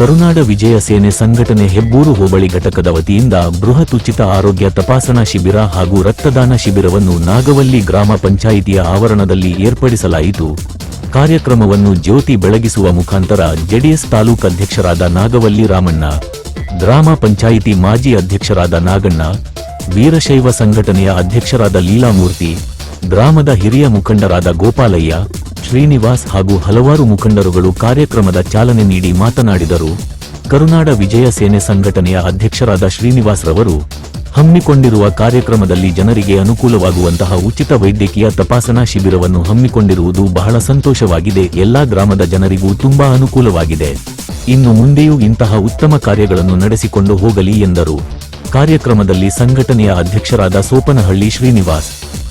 ಕರುನಾಡ ವಿಜಯ ಸೇನೆ ಸಂಘಟನೆ ಹೆಬ್ಬೂರು ಹೋಬಳಿ ಘಟಕದ ವತಿಯಿಂದ ಬೃಹತ್ ಉಚಿತ ಆರೋಗ್ಯ ತಪಾಸಣಾ ಶಿಬಿರ ಹಾಗೂ ರಕ್ತದಾನ ಶಿಬಿರವನ್ನು ನಾಗವಲ್ಲಿ ಗ್ರಾಮ ಪಂಚಾಯಿತಿಯ ಆವರಣದಲ್ಲಿ ಏರ್ಪಡಿಸಲಾಯಿತು. ಕಾರ್ಯಕ್ರಮವನ್ನು ಜ್ಯೋತಿ ಬೆಳಗಿಸುವ ಮುಖಾಂತರ ಜೆಡಿಎಸ್ ತಾಲೂಕು ಅಧ್ಯಕ್ಷರಾದ ನಾಗವಲ್ಲಿ ರಾಮಣ್ಣ, ಗ್ರಾಮ ಪಂಚಾಯಿತಿ ಮಾಜಿ ಅಧ್ಯಕ್ಷರಾದ ನಾಗಣ್ಣ, ವೀರಶೈವ ಸಂಘಟನೆಯ ಅಧ್ಯಕ್ಷರಾದ ಲೀಲಾಮೂರ್ತಿ, ಗ್ರಾಮದ ಹಿರಿಯ ಮುಖಂಡರಾದ ಗೋಪಾಲಯ್ಯ ಶ್ರೀನಿವಾಸ್ ಹಾಗೂ ಹಲವಾರು ಮುಖಂಡರುಗಳು ಕಾರ್ಯಕ್ರಮದ ಚಾಲನೆ ನೀಡಿ ಮಾತನಾಡಿದರು. ಕರುನಾಡ ವಿಜಯ ಸೇನೆ ಸಂಘಟನೆಯ ಅಧ್ಯಕ್ಷರಾದ ಶ್ರೀನಿವಾಸ್ ರವರು, ಹಮ್ಮಿಕೊಂಡಿರುವ ಕಾರ್ಯಕ್ರಮದಲ್ಲಿ ಜನರಿಗೆ ಅನುಕೂಲವಾಗುವಂತಹ ಉಚಿತ ವೈದ್ಯಕೀಯ ತಪಾಸಣಾ ಶಿಬಿರವನ್ನು ಹಮ್ಮಿಕೊಂಡಿರುವುದು ಬಹಳ ಸಂತೋಷವಾಗಿದೆ. ಎಲ್ಲಾ ಗ್ರಾಮದ ಜನರಿಗೂ ತುಂಬಾ ಅನುಕೂಲವಾಗಿದೆ. ಇನ್ನು ಮುಂದೆಯೂ ಇಂತಹ ಉತ್ತಮ ಕಾರ್ಯಗಳನ್ನು ನಡೆಸಿಕೊಂಡು ಹೋಗಲಿ ಎಂದರು. ಕಾರ್ಯಕ್ರಮದಲ್ಲಿ ಸಂಘಟನೆಯ ಅಧ್ಯಕ್ಷರಾದ ಸೋಪನಹಳ್ಳಿ ಶ್ರೀನಿವಾಸ್,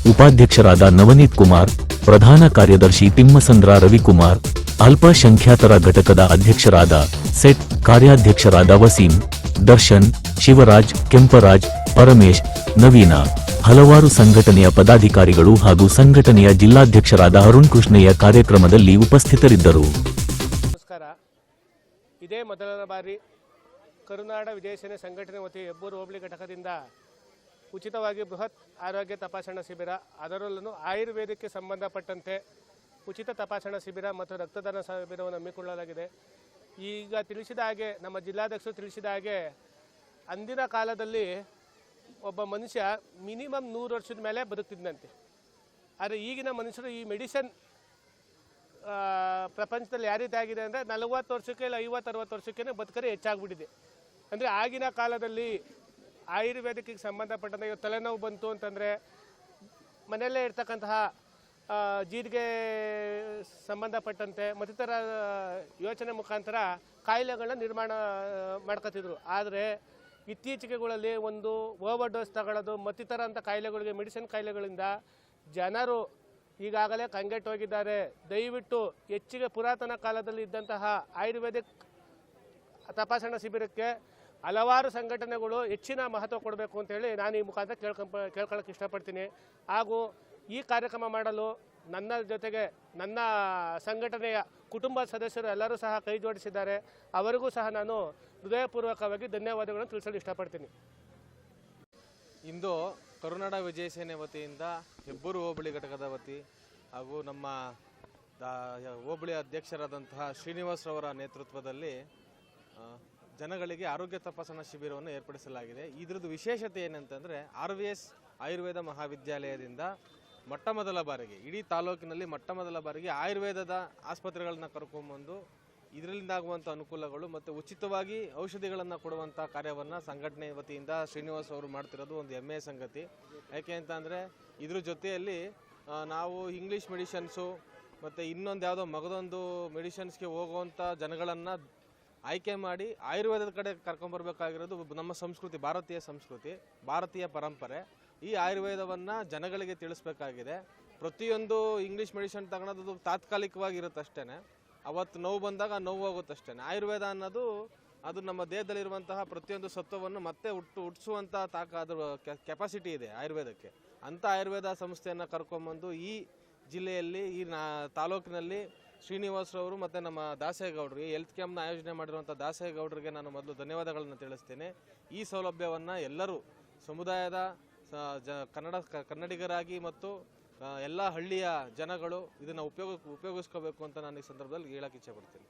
ಉಪಾಧ್ಯಕ್ಷರಾದ ನವನೀತ್ ಕುಮಾರ್ ಪ್ರಧಾನ ಕಾರ್ಯದರ್ಶಿ ತಿಮ್ಮಸಂದ್ರ ರವಿಕುಮಾರ್, ಅಲ್ಪಸಂಖ್ಯಾತರ ಘಟಕದ ಅಧ್ಯಕ್ಷರಾದ ಸೆಟ್ ಕಾರ್ಯಾಧ್ಯಕ್ಷರಾದ ವಸೀಂ, ದರ್ಶನ್, ಶಿವರಾಜ್, ಕೆಂಪರಾಜ್, ಪರಮೇಶ್, ನವೀನ, ಹಲವಾರು ಸಂಘಟನೆಯ ಪದಾಧಿಕಾರಿಗಳು ಹಾಗೂ ಸಂಘಟನೆಯ ಜಿಲ್ಲಾಧ್ಯಕ್ಷರಾದ ಅರುಣ್ ಕೃಷ್ಣಯ್ಯ ಕಾರ್ಯಕ್ರಮದಲ್ಲಿ ಉಪಸ್ಥಿತರಿದ್ದರು. ನಮಸ್ಕಾರ. ಇದೇ ಮೊದಲನ ಬಾರಿ ಕರುನಾಡ ವಿಜಯಸೇನೆ ಸಂಘಟನೆ ವತಿ ಹೆಬ್ಬೂರು ಹೋಬಳಿ ಘಟಕದಿಂದ ಉಚಿತವಾಗಿ ಬೃಹತ್ ಆರೋಗ್ಯ ತಪಾಸಣಾ ಶಿಬಿರ, ಅದರಲ್ಲೂ ಆಯುರ್ವೇದಕ್ಕೆ ಸಂಬಂಧಪಟ್ಟಂತೆ ಉಚಿತ ತಪಾಸಣಾ ಶಿಬಿರ ಮತ್ತು ರಕ್ತದಾನ ಶಿಬಿರವನ್ನು ಹಮ್ಮಿಕೊಳ್ಳಲಾಗಿದೆ. ಈಗ ತಿಳಿಸಿದ ಹಾಗೆ, ನಮ್ಮ ಜಿಲ್ಲಾಧ್ಯಕ್ಷರು ತಿಳಿಸಿದ ಹಾಗೆ, ಅಂದಿನ ಕಾಲದಲ್ಲಿ ಒಬ್ಬ ಮನುಷ್ಯ ಮಿನಿಮಮ್ ನೂರು ವರ್ಷದ ಮೇಲೆ ಬದುಕ್ತಿದ್ದಂತೆ ಆದರೆ ಈಗಿನ ಮನುಷ್ಯರು ಈ ಮೆಡಿಸನ್ ಪ್ರಪಂಚದಲ್ಲಿ ಯಾವ ರೀತಿ ಆಗಿದೆ ಅಂದರೆ ನಲವತ್ತು ವರ್ಷಕ್ಕೆ ಇಲ್ಲ ಐವತ್ತು, ಅರವತ್ತು ವರ್ಷಕ್ಕೆ ಬದುಕರೆ ಹೆಚ್ಚಾಗ್ಬಿಟ್ಟಿದೆ. ಅಂದರೆ ಆಗಿನ ಕಾಲದಲ್ಲಿ ಆಯುರ್ವೇದಕ್ಕೆ ಸಂಬಂಧಪಟ್ಟಂತೆ ಇವತ್ತು ತಲೆನೋವು ಬಂತು ಅಂತಂದರೆ ಮನೆಯಲ್ಲೇ ಇರ್ತಕ್ಕಂತಹ ಜೀರಿಗೆ ಸಂಬಂಧಪಟ್ಟಂತೆ ಮತ್ತಿತರ ಯೋಚನೆ ಮುಖಾಂತರ ಕಾಯಿಲೆಗಳನ್ನ ನಿರ್ಮಾಣ ಮಾಡ್ಕೋತಿದ್ರು ಆದರೆ ಇತ್ತೀಚೆಗೆಗಳಲ್ಲಿ ಒಂದು ಓವರ್ ಡೋಸ್ ತಗೊಳ್ಳೋದು ಮತ್ತಿತರ ಅಂಥ ಕಾಯಿಲೆಗಳಿಗೆ, ಮೆಡಿಸಿನ್ ಕಾಯಿಲೆಗಳಿಂದ ಜನರು ಈಗಾಗಲೇ ಕಂಗೆಟ್ಟೋಗಿದ್ದಾರೆ ದಯವಿಟ್ಟು ಹೆಚ್ಚಿಗೆ ಪುರಾತನ ಕಾಲದಲ್ಲಿ ಇದ್ದಂತಹ ಆಯುರ್ವೇದಿಕ್ ತಪಾಸಣಾ ಶಿಬಿರಕ್ಕೆ ಹಲವಾರು ಸಂಘಟನೆಗಳು ಹೆಚ್ಚಿನ ಮಹತ್ವ ಕೊಡಬೇಕು ಅಂತೇಳಿ ನಾನು ಈ ಮುಖಾಂತರ ಕೇಳ್ಕೊಂಪ, ಕೇಳ್ಕೊಳ್ಳೋಕೆ ಇಷ್ಟಪಡ್ತೀನಿ. ಹಾಗೂ ಈ ಕಾರ್ಯಕ್ರಮ ಮಾಡಲು ನನ್ನ ಜೊತೆಗೆ ನನ್ನ ಸಂಘಟನೆಯ ಕುಟುಂಬ ಸದಸ್ಯರು ಎಲ್ಲರೂ ಸಹ ಕೈ ಜೋಡಿಸಿದ್ದಾರೆ. ಅವರಿಗೂ ಸಹ ನಾನು ಹೃದಯಪೂರ್ವಕವಾಗಿ ಧನ್ಯವಾದಗಳನ್ನು ತಿಳಿಸಲು ಇಷ್ಟಪಡ್ತೀನಿ. ಇಂದು ಕರುನಾಡ ವಿಜಯ ಸೇನೆ ವತಿಯಿಂದ ಹೆಬ್ಬೂರು ಹೋಬಳಿ ಘಟಕದ ವತಿ ಹಾಗೂ ನಮ್ಮ ಹೋಬಳಿ ಅಧ್ಯಕ್ಷರಾದಂತಹ ಶ್ರೀನಿವಾಸ್ ರವರ ನೇತೃತ್ವದಲ್ಲಿ ಜನಗಳಿಗೆ ಆರೋಗ್ಯ ತಪಾಸಣಾ ಶಿಬಿರವನ್ನು ಏರ್ಪಡಿಸಲಾಗಿದೆ. ಇದರದ್ದು ವಿಶೇಷತೆ ಏನಂತಂದರೆ, ಆರ್ ವಿ ಎಸ್ ಆಯುರ್ವೇದ ಮಹಾವಿದ್ಯಾಲಯದಿಂದ ಮೊಟ್ಟ ಮೊದಲ ಬಾರಿಗೆ, ಇಡೀ ತಾಲೂಕಿನಲ್ಲಿ ಮೊಟ್ಟ ಮೊದಲ ಬಾರಿಗೆ ಆಯುರ್ವೇದದ ಆಸ್ಪತ್ರೆಗಳನ್ನು ಕರ್ಕೊಂಬಂದು ಇದರಿಂದ ಆಗುವಂಥ ಅನುಕೂಲಗಳು ಮತ್ತು ಉಚಿತವಾಗಿ ಔಷಧಿಗಳನ್ನು ಕೊಡುವಂಥ ಕಾರ್ಯವನ್ನು ಸಂಘಟನೆ ವತಿಯಿಂದ ಶ್ರೀನಿವಾಸ್ ಅವರು ಮಾಡ್ತಿರೋದು ಒಂದು ಹೆಮ್ಮೆಯ ಸಂಗತಿ. ಯಾಕೆ ಅಂತ ಅಂದರೆ ಇದ್ರ ಜೊತೆಯಲ್ಲಿ ನಾವು ಇಂಗ್ಲೀಷ್ ಮೆಡಿಷನ್ಸು ಮತ್ತು ಇನ್ನೊಂದು ಯಾವುದೋ ಮಗದೊಂದು ಮೆಡಿಷನ್ಸ್ಗೆ ಹೋಗುವಂಥ ಜನಗಳನ್ನು ಆಯ್ಕೆ ಮಾಡಿ ಆಯುರ್ವೇದದ ಕಡೆ ಕರ್ಕೊಂಬರ್ಬೇಕಾಗಿರೋದು ನಮ್ಮ ಸಂಸ್ಕೃತಿ, ಭಾರತೀಯ ಸಂಸ್ಕೃತಿ, ಭಾರತೀಯ ಪರಂಪರೆ. ಈ ಆಯುರ್ವೇದವನ್ನು ಜನಗಳಿಗೆ ತಿಳಿಸ್ಬೇಕಾಗಿದೆ. ಪ್ರತಿಯೊಂದು ಇಂಗ್ಲೀಷ್ ಮೆಡಿಸಿನ್ ತಗೊಳೋದು ತಾತ್ಕಾಲಿಕವಾಗಿರುತ್ತೆ ಇರುತ್ತಷ್ಟೇ ಅವತ್ತು ನೋವು ಬಂದಾಗ ನೋವು ಹೋಗುತ್ತಷ್ಟೇ ಆಯುರ್ವೇದ ಅನ್ನೋದು, ಅದು ನಮ್ಮ ದೇಹದಲ್ಲಿರುವಂತಹ ಪ್ರತಿಯೊಂದು ಸತ್ವವನ್ನು ಮತ್ತೆ ಹುಟ್ಟು ಹುಟ್ಟಿಸುವಂಥ ತಾಕ ಅದ್ರ ಕೆಪಾಸಿಟಿ ಇದೆ ಆಯುರ್ವೇದಕ್ಕೆ. ಅಂಥ ಆಯುರ್ವೇದ ಸಂಸ್ಥೆಯನ್ನು ಕರ್ಕೊಂಬಂದು ಈ ಜಿಲ್ಲೆಯಲ್ಲಿ, ಈ ನಾ, ತಾಲೂಕಿನಲ್ಲಿ ಶ್ರೀನಿವಾಸ್ರವರು ಮತ್ತು ನಮ್ಮ ದಾಸೇಗೌಡರು ಈ ಹೆಲ್ತ್ ಕ್ಯಾಂಪ್ನ ಆಯೋಜನೆ ಮಾಡಿರುವಂಥ ದಾಸೇಗೌಡರಿಗೆ ನಾನು ಮೊದಲು ಧನ್ಯವಾದಗಳನ್ನು ತಿಳಿಸ್ತೇನೆ. ಈ ಸೌಲಭ್ಯವನ್ನು ಎಲ್ಲರೂ ಸಮುದಾಯದ ಜ, ಕನ್ನಡ ಕನ್ನಡಿಗರಾಗಿ ಮತ್ತು ಎಲ್ಲ ಹಳ್ಳಿಯ ಜನಗಳು ಇದನ್ನು ಉಪಯೋಗ, ಉಪಯೋಗಿಸ್ಕೋಬೇಕು ಅಂತ ನಾನು ಈ ಸಂದರ್ಭದಲ್ಲಿ ಹೇಳಕ್ಕೆ ಇಚ್ಛೆ ಪಡ್ತೀನಿ.